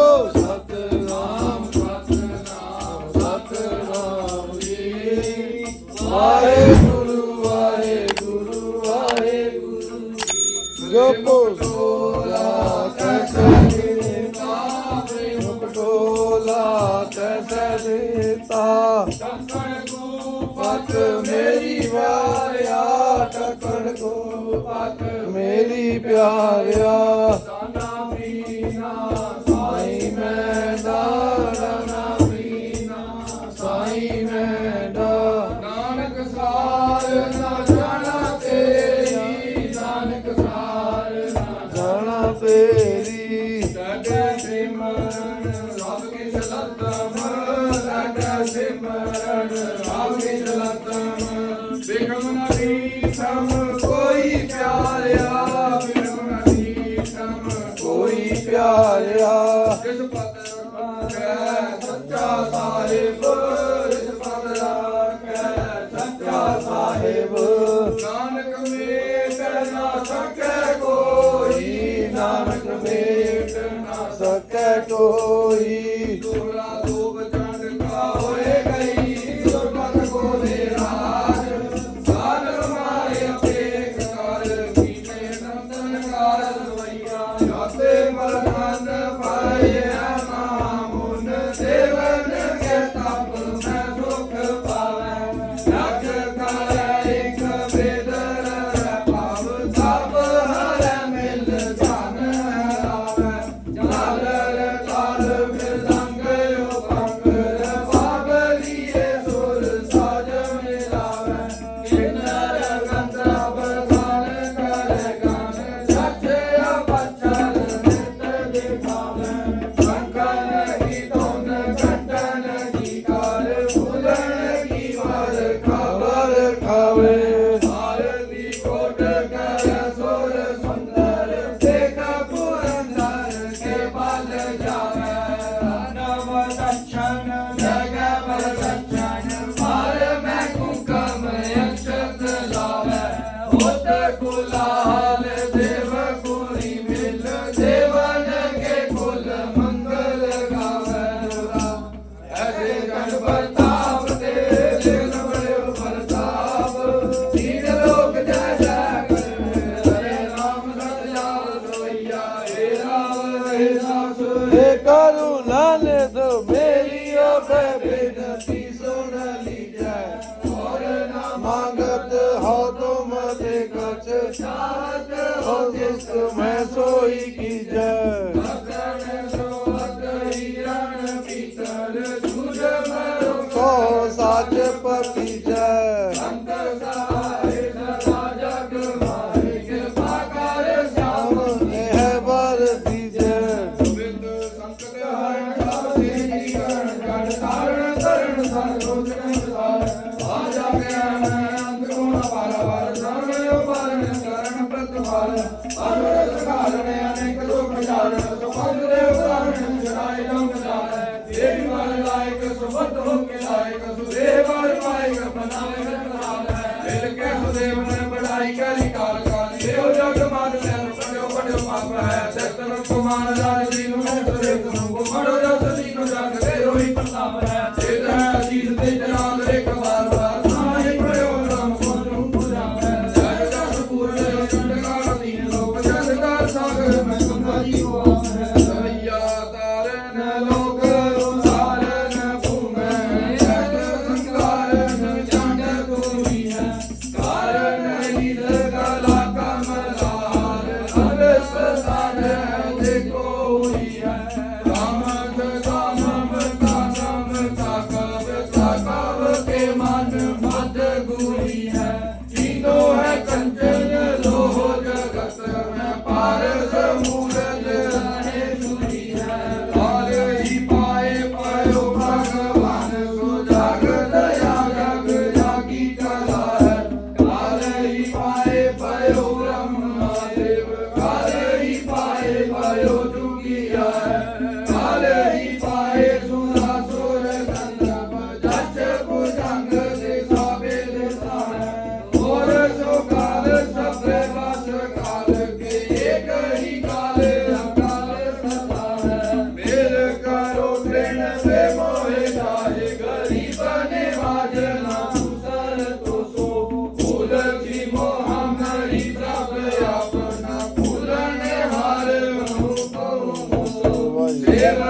ਜਪੋ summer.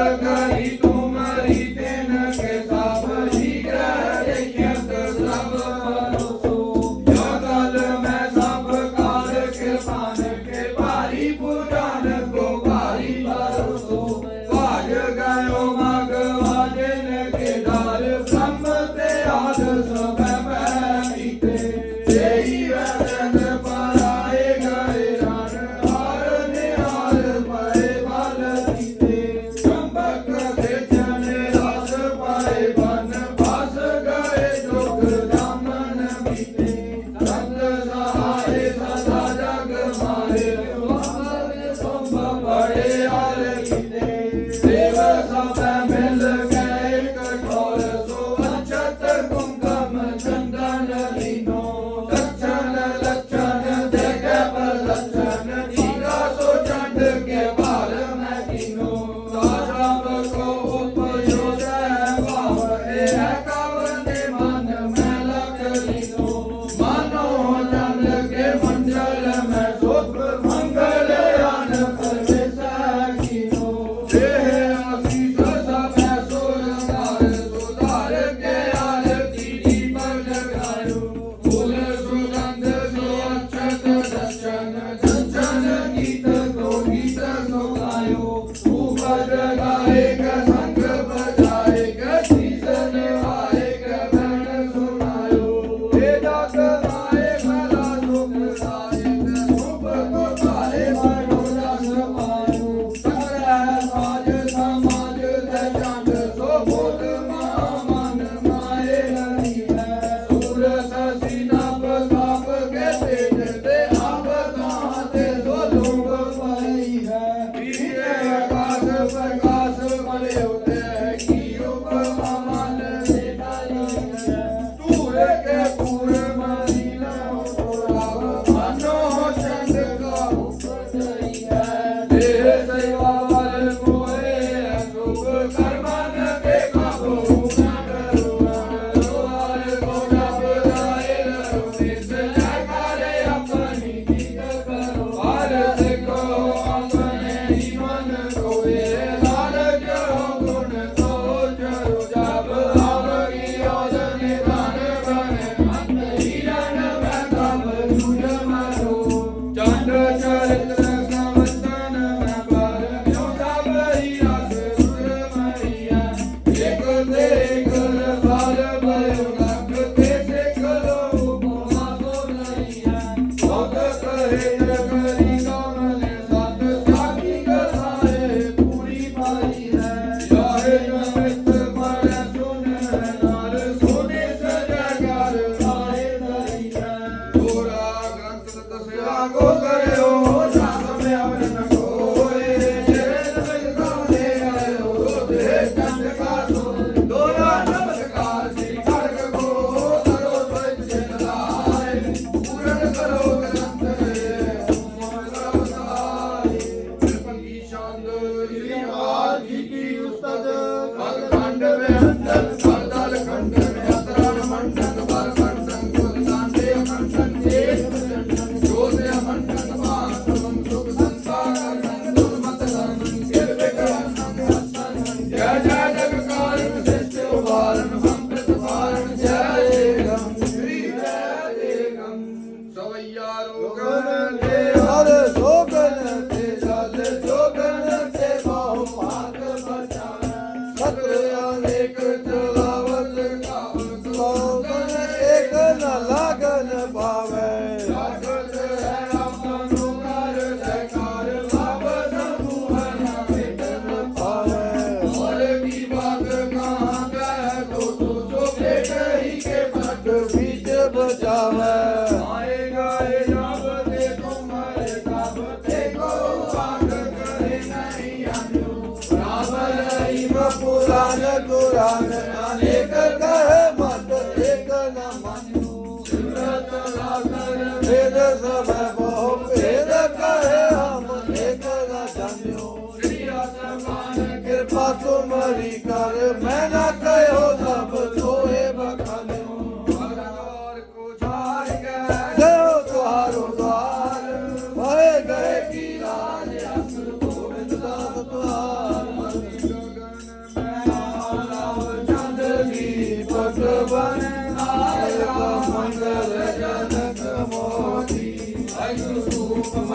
ਵਾਹਿਗੁਰੂ ਸੇਵਕ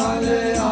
Hallelujah.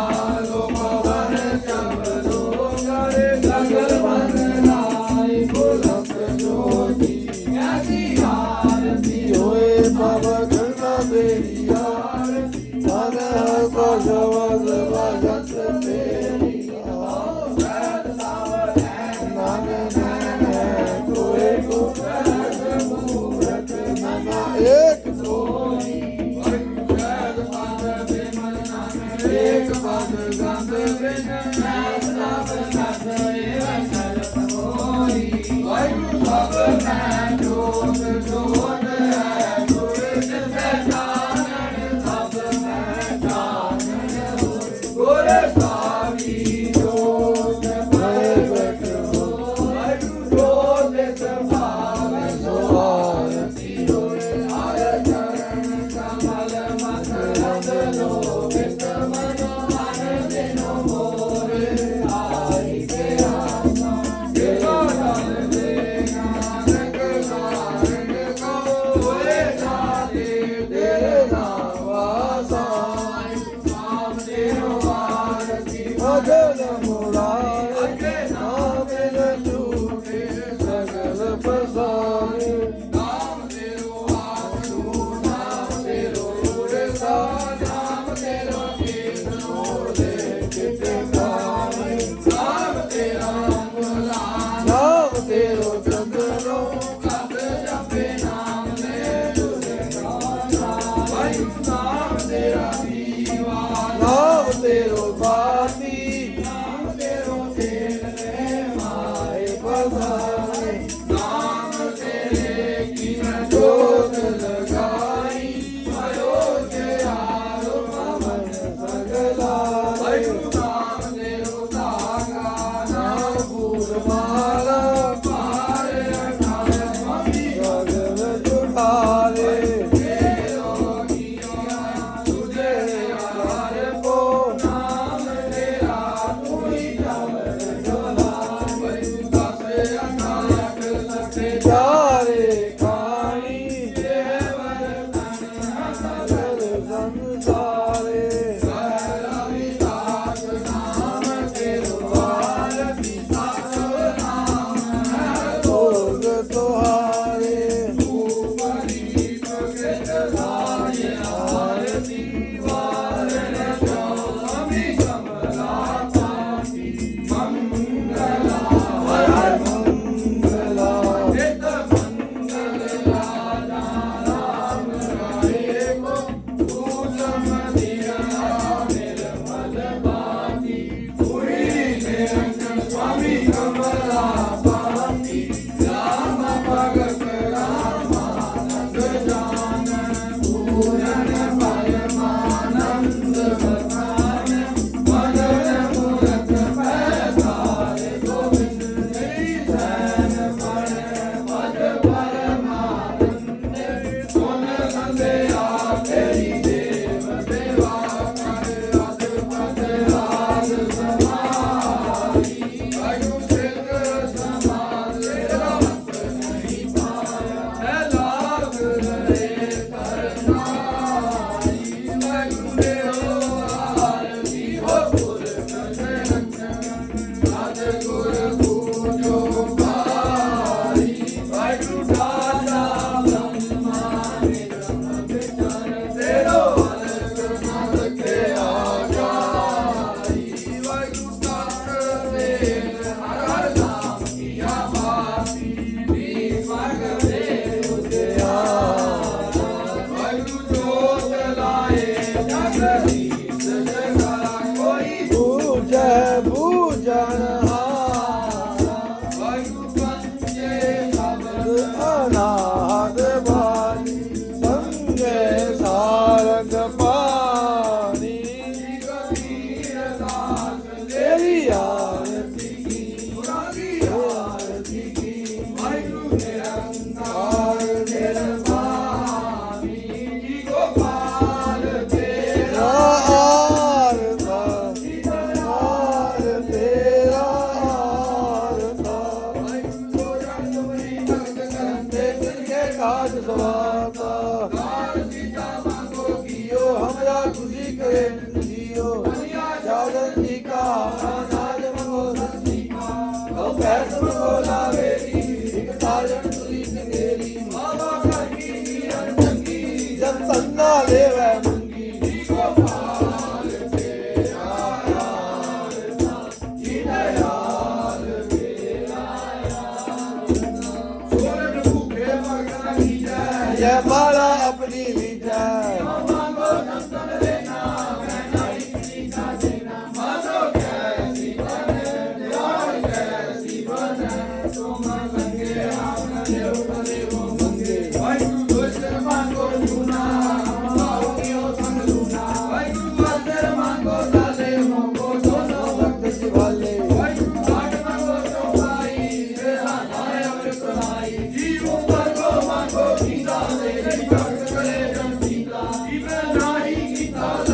Salve.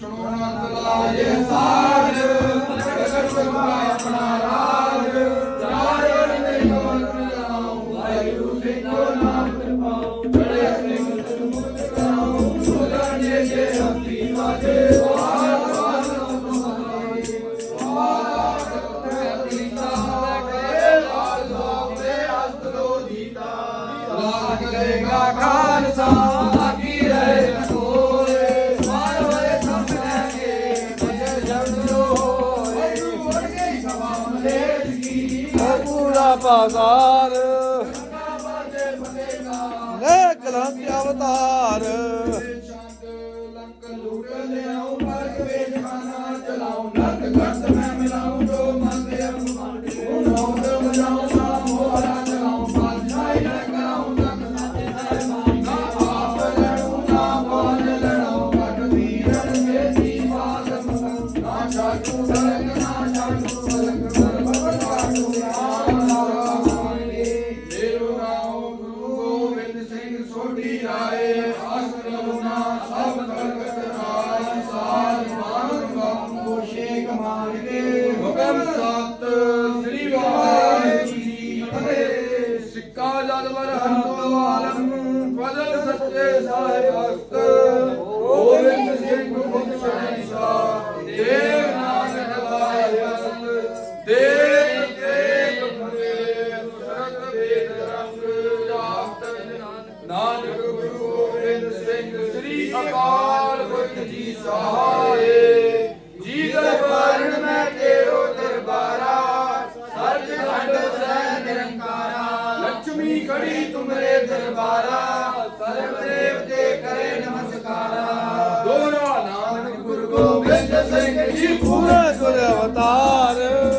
ਸੁਣੋ ਨਾਮ ਲਾਏ ਸਾ ਨਾਨਕ ਜੀ ਸਹਾਏ। ਜੀਗਰ ਪਾਰਣ ਮੈਂ ਤੇਰੋ ਦਰਬਾਰਾ। ਸਰਜ ਖੰਡ ਸੈ ਨਿਰੰਕਾਰਾ। ਲక్ష్ਮੀ ਖੜੀ ਤੁਮਰੇ ਦਰਬਾਰਾ। ਸਰਬ ਦੇਵਤੇ ਕਰੇ ਨਮਸਕਾਰਾ। ਦੋਰਾ ਨਾਨਕ ਗੁਰੂ ਗੋਬਿੰਦ ਸਿੰਘ ਜੀ, ਪੂਰਾ ਗੁਰ ਅਵਤਾਰ।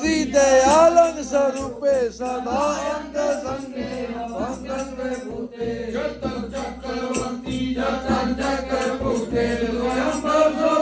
अभी दयालन स्वरूपे सदा अंग संगे भंगन में भूते जो तब चक्रवर्ती जब तब चक्र भूते स्वयं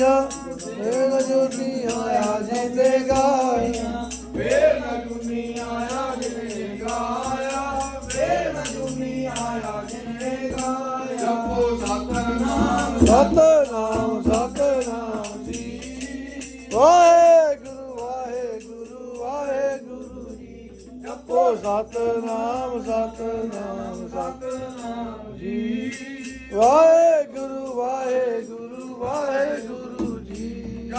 ਬੋਰੀਆ ਵੇਲ ਜੁਨੀ ਆਇਆ ਜਿਨੇ ਗਾਇਆ। ਫੇਰ ਨਾ ਜੁਨੀ ਆਇਆ ਜਿਹਨੇ ਗਾਇਆ। ਫੇਰ ਨਾ ਜੁਨੀ ਆਇਆ ਜਿਹਨੇ ਗਾਇਆ। ਜਪੋ ਸਤਨਾਮ। ਸਤਨਾਮ ਸਤਨਾਮ ਜੀ। ਵਾਹਿਗੁਰੂ ਵਾਹਿਗੁਰੂ ਵਾਹਿਗੁਰੂ ਜੀ। ਜਪੋ ਸਤਨਾਮ ਸਤਨਾਮ ਸਤਨਾਮ ਜੀ। ਵਾਹਿਗੁਰੂ ਵਾਹਿਗੁਰੂ ਵਾਹਿਗੁਰੂ ਜੀ